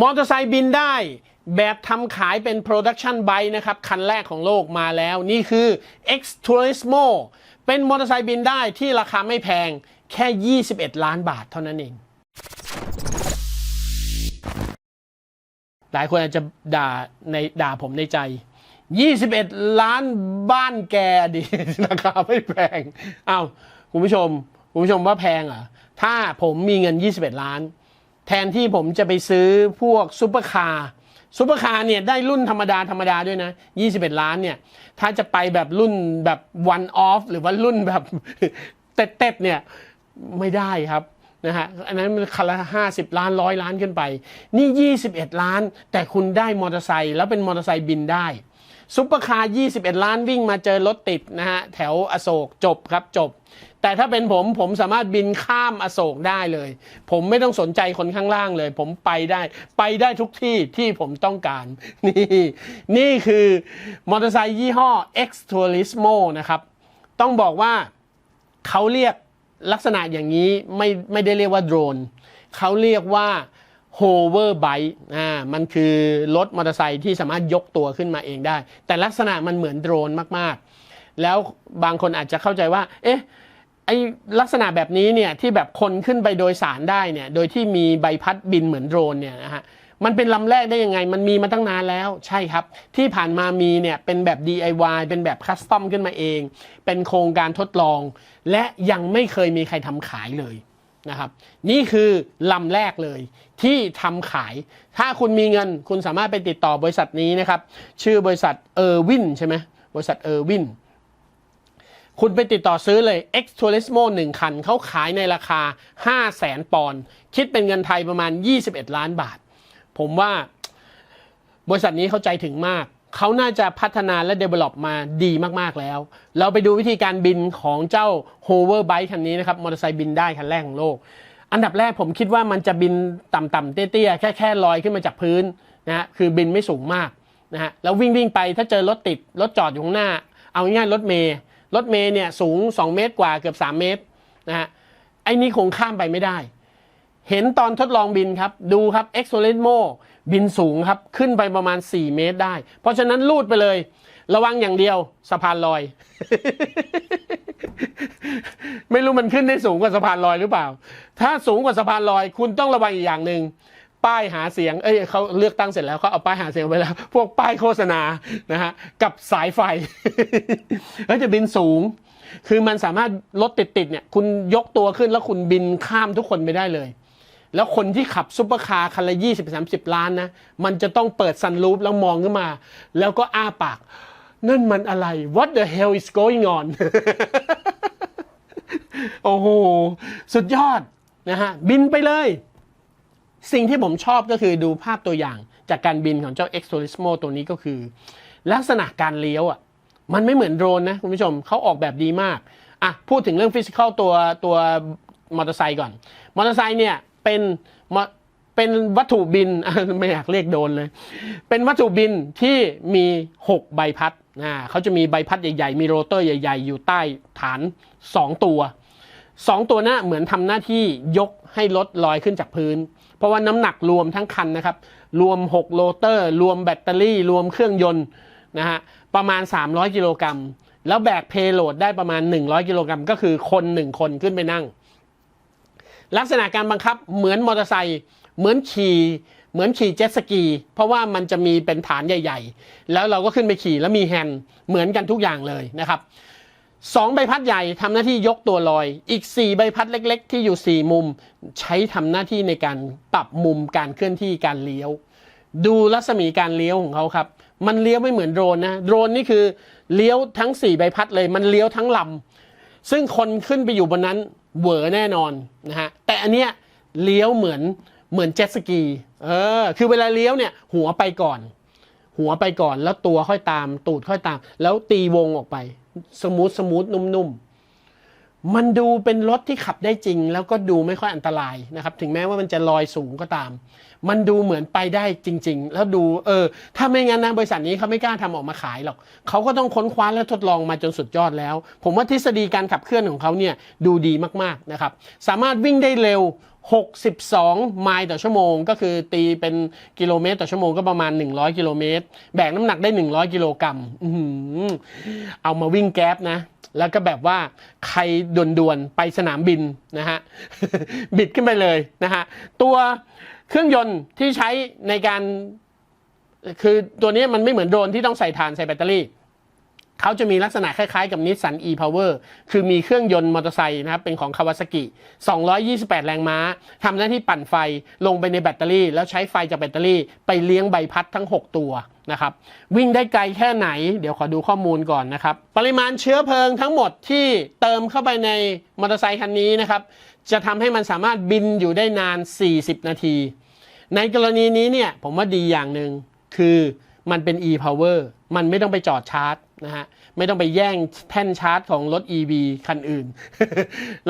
มอเตอร์ไซค์บินได้ แบบทำขายเป็น production bike นะครับ คันแรกของโลกมาแล้ว นี่คือ X Turismo เป็นมอเตอร์ไซค์บินได้ที่ราคาไม่แพงแค่ 21 ล้านบาทเท่านั้นเอง หลายคนอาจจะด่าในด่าผมในใจ 21 ล้านบ้านแกดิราคาไม่แพงอ้าวคุณผู้ชม คุณผู้ชมว่าแพงเหรอ ถ้าผมมีเงิน 21 ล้าน แทนที่ผมจะไปซื้อพวกซุปเปอร์คาร์ซุปเปอร์คาร์เนี่ยได้รุ่นธรรมดาธรรมดาด้วยนะ 21 ล้านเนี่ย ถ้าจะไปแบบรุ่นแบบ one off หรือว่ารุ่นแบบเต็ดๆเนี่ยไม่ได้ครับนะฮะอันนั้นมันคันละห้าสิบล้านร้อยล้านขึ้นไป นี่ 21 ล้าน แต่คุณได้มอเตอร์ไซค์แล้วเป็นมอเตอร์ไซค์บินได้ ซุปเปอร์คาร์ 21 ล้านวิ่งมาเจอรถติดนะฮะ แถวอโศกจบครับจบ แต่ถ้าเป็นผมผมสามารถบินข้ามอโศกได้เลย ผมไม่ต้องสนใจคนข้างล่างเลย ผมไปได้ ไปได้ทุกที่ที่ผมต้องการ นี่นี่คือมอเตอร์ไซค์ยี่ห้อ X Turismo นะครับ ต้องบอกว่าเขาเรียกลักษณะอย่างนี้ไม่ไม่ได้เรียกว่าโดรนเขาเรียกว่า hover bike อ่ามันคือรถมอเตอร์ไซค์ที่สามารถยกตัวขึ้นมาเองได้ แต่ลักษณะมันเหมือนโดรนมากๆ แล้วบางคนอาจจะเข้าใจว่า เอ๊ะไอลักษณะแบบนี้เนี่ยที่แบบคนขึ้นไปโดยสารได้เนี่ยโดยที่มีใบพัดบินเหมือนโดรนเนี่ยนะฮะมันเป็นลำแรกได้ยังไง มันมีมาตั้งนานแล้วใช่ครับ ที่ผ่านมามีเนี่ยเป็นแบบ DIY เป็นแบบคัสตอมขึ้นมาเอง เป็นโครงการทดลอง และยังไม่เคยมีใครทำขายเลย นะครับ นี่คือลำแรกเลยที่ทำขาย ถ้าคุณมีเงินคุณสามารถไปติดต่อบริษัทนี้นะครับ ชื่อบริษัทเออร์วินใช่ไหมบริษัทเออร์วินคุณไปติดต่อซื้อเลย X Turismo 1 คัน เขาขายในราคา 5 0 0แสนปอนด์คิดเป็นเงินไทยประมาณ 21 ล้านบาท ผมว่าบริษัทนี้เข้าใจถึงมาก เขาน่าจะพัฒนาและ develop มาดีมากๆแล้ว เราไปดูวิธีการบินของเจ้า hover bike คันนี้นะครับ มอเตอร์ไซค์บินได้คันแรกของโลก อันดับแรกผมคิดว่ามันจะบินต่ำๆเตี้ยๆ แค่แค่ลอยขึ้นมาจากพื้นนะฮะคือบินไม่สูงมากนะฮะแล้ววิ่งวิ่งไปถ้าเจอรถติด รถจอดอยู่ข้างหน้า เอาง่ายๆรถเมย์รถเมย์เนี่ยสูง 2 เมตรกว่าเกือบ 3 เมตรนะฮะไอ้นี่คงข้ามไปไม่ได้ เห็นตอนทดลองบินครับ ดูครับ e x o l e n m o บินสูงครับ ขึ้นไปประมาณ 4 เมตรได้ เพราะฉะนั้นลูดไปเลย ระวังอย่างเดียวสะพานลอย ไม่รู้มันขึ้นได้สูงกว่าสะพานลอยหรือเปล่า ถ้าสูงกว่าสะพานลอย คุณต้องระวังอีกอย่างหนึ่งป้ายหาเสียง เอ้ยเขาเลือกตั้งเสร็จแล้วเขาเอาป้ายหาเสียงไปแล้ว พวกป้ายโฆษณา นะฮะ กับสายไฟเฮ้ยจะบินสูง คือมันสามารถรถติดๆเนี่ย คุณยกตัวขึ้นแล้วคุณบินข้ามทุกคนไปได้เลย แล้วคนที่ขับซุปเปอร์คาร์คันละยี่สิบสามสิบล้านนะ มันจะต้องเปิดซันรูฟแล้วมองขึ้นมา แล้วก็อ้าปาก นั่นมันอะไร What the hell is going on โอ้โห สุดยอดนะฮะ บินไปเลย สิ่งที่ผมชอบก็คือดูภาพตัวอย่างจากการบินของเจ้า X Turismo ตัวนี้ก็คือ ลักษณะการเลี้ยวอะ มันไม่เหมือนโดรนนะคุณผู้ชมเขาออกแบบดีมาก อะ พูดถึงเรื่องฟิสิกอลตัวตัวมอเตอร์ไซค์ก่อน มอเตอร์ไซค์เนี่ย เป็นมอเป็นวัตถุบินไม่อยากเรียกโดรนเลย เป็นวัตถุบินที่มี 6 ใบพัดอ่าเขาจะมีใบพัดใหญ่ๆ มีโรเตอร์ใหญ่ ๆ อยู่ใต้ฐาน 2 ตัว 2 ตัวน่ะเหมือนทำหน้าที่ยกให้รถลอยขึ้นจากพื้น เพราะว่าน้ำหนักรวมทั้งคันนะครับ รวม 6 โรเตอร์ รวมแบตเตอรี่ รวมเครื่องยนต์นะฮะประมาณ 300 กิโลกรัมแล้วแบกเพโลดได้ประมาณ 100 กิโลกรัมก็คือคน 1 คนขึ้นไปนั่ง ลักษณะการบังคับเหมือนมอเตอร์ไซค์เหมือนขี่เหมือนขี่เจ็ตสกี เพราะว่ามันจะมีเป็นฐานใหญ่ ๆ แล้วเราก็ขึ้นไปขี่แล้วมีแฮนด์เหมือนกันทุกอย่างเลยนะครับสองใบพัดใหญ่ทำหน้าที่ยกตัวลอย อีก 4 ใบพัดเล็ก ๆ ที่อยู่ 4 มุม ใช้ทำหน้าที่ในการปรับมุมการเคลื่อนที่การเลี้ยว ดูรัศมีการเลี้ยวของเขาครับ มันเลี้ยวไม่เหมือนโดรนนะ โดรนนี่คือเลี้ยวทั้ง 4 ใบพัดเลย มันเลี้ยวทั้งลำ ซึ่งคนขึ้นไปอยู่บนนั้นเหวอแน่นอนนะฮะแต่อันเนี้ยเลี้ยวเหมือนเหมือนเจ็ตสกีเออคือเวลาเลี้ยวเนี่ยหัวไปก่อน หัวไปก่อนแล้วตัวค่อยตามตูดค่อยตาม แล้วตีวงออกไป สมูทสมูทนุ่มๆ มันดูเป็นรถที่ขับได้จริง แล้วก็ดูไม่ค่อยอันตรายนะครับถึงแม้ว่ามันจะลอยสูงก็ตาม มันดูเหมือนไปได้จริง ๆ แล้วดูเออถ้าไม่งั้นนะบริษัทนี้เขาไม่กล้าทำออกมาขายหรอกเขาก็ต้องค้นคว้าและทดลองมาจนสุดยอดแล้ว ผมว่าทฤษฎีการขับเคลื่อนของเขาเนี่ยดูดีมากๆนะครับสามารถวิ่งได้เร็ว 62 ไมล์ต่อชั่วโมง ก็คือตีเป็นกิโลเมตรต่อชั่วโมงก็ประมาณ 100 กิโลเมตร แบกน้ำหนักได้ 100 กิโลกรัมเอามาวิ่งแก๊ปนะ แล้วก็แบบว่าใครด่วนๆ ไปสนามบินนะฮะ บิดขึ้นไปเลยนะฮะ ตัวเครื่องยนต์ที่ใช้ในการ คือตัวนี้มันไม่เหมือนโดรนที่ต้องใส่ถ่านใส่แบตเตอรี่ เขาจะมีลักษณะคล้ายๆกับนิสสัน e-power คือมีเครื่องยนต์มอเตอร์ไซค์นะครับ เป็นของคาวาซากิ 228 แรงม้าทำหน้าที่ปั่นไฟลงไปในแบตเตอรี่ แล้วใช้ไฟจากแบตเตอรี่ ไปเลี้ยงใบพัดทั้ง 6 ตัวนะครับ วิ่งได้ไกลแค่ไหน เดี๋ยวขอดูข้อมูลก่อนนะครับ ปริมาณเชื้อเพลิงทั้งหมดที่เติมเข้าไปในมอเตอร์ไซค์คันนี้นะครับ จะทำให้มันสามารถบินอยู่ได้นาน 40 นาที ในกรณีนี้เนี่ยผมว่าดีอย่างหนึ่งคือมันเป็น e-power มันไม่ต้องไปจอดชาร์จนะฮะไม่ต้องไปแย่งแท่นชาร์จของรถ EV คันอื่น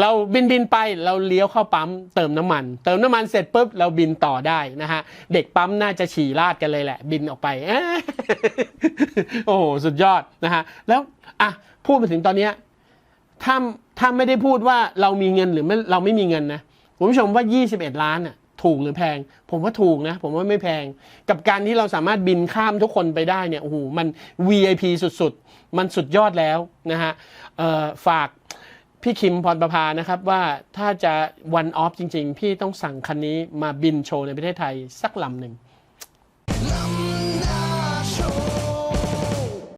เราบินบินไปเราเลี้ยวเข้าปั๊มเติมน้ำมัน เติมน้ำมันเสร็จปุ๊บเราบินต่อได้นะฮะเด็กปั๊มน่าจะฉี่ราดกันเลยแหละ บินออกไปโอ้โหสุดยอดนะฮะแล้วอะพูดมาถึงตอนเนี้ถ้าถ้าไม่ได้พูดว่าเรามีเงินหรือไม่เราไม่มีเงินนะคุณผู้ชมว่า 21 ล้านอะ ถูกหรือแพง ผมว่าถูกนะ ผมว่าไม่แพง กับการที่เราสามารถบินข้ามทุกคนไปได้เนี่ยโอ้โหมัน VIP สุดๆ มันสุดยอดแล้วนะฮะฝากพี่คิมพรประภานะครับว่าถ้าจะวันออฟจริง ๆ พี่ต้องสั่งคันนี้มาบินโชว์ในประเทศไทยสักลำหนึ่ง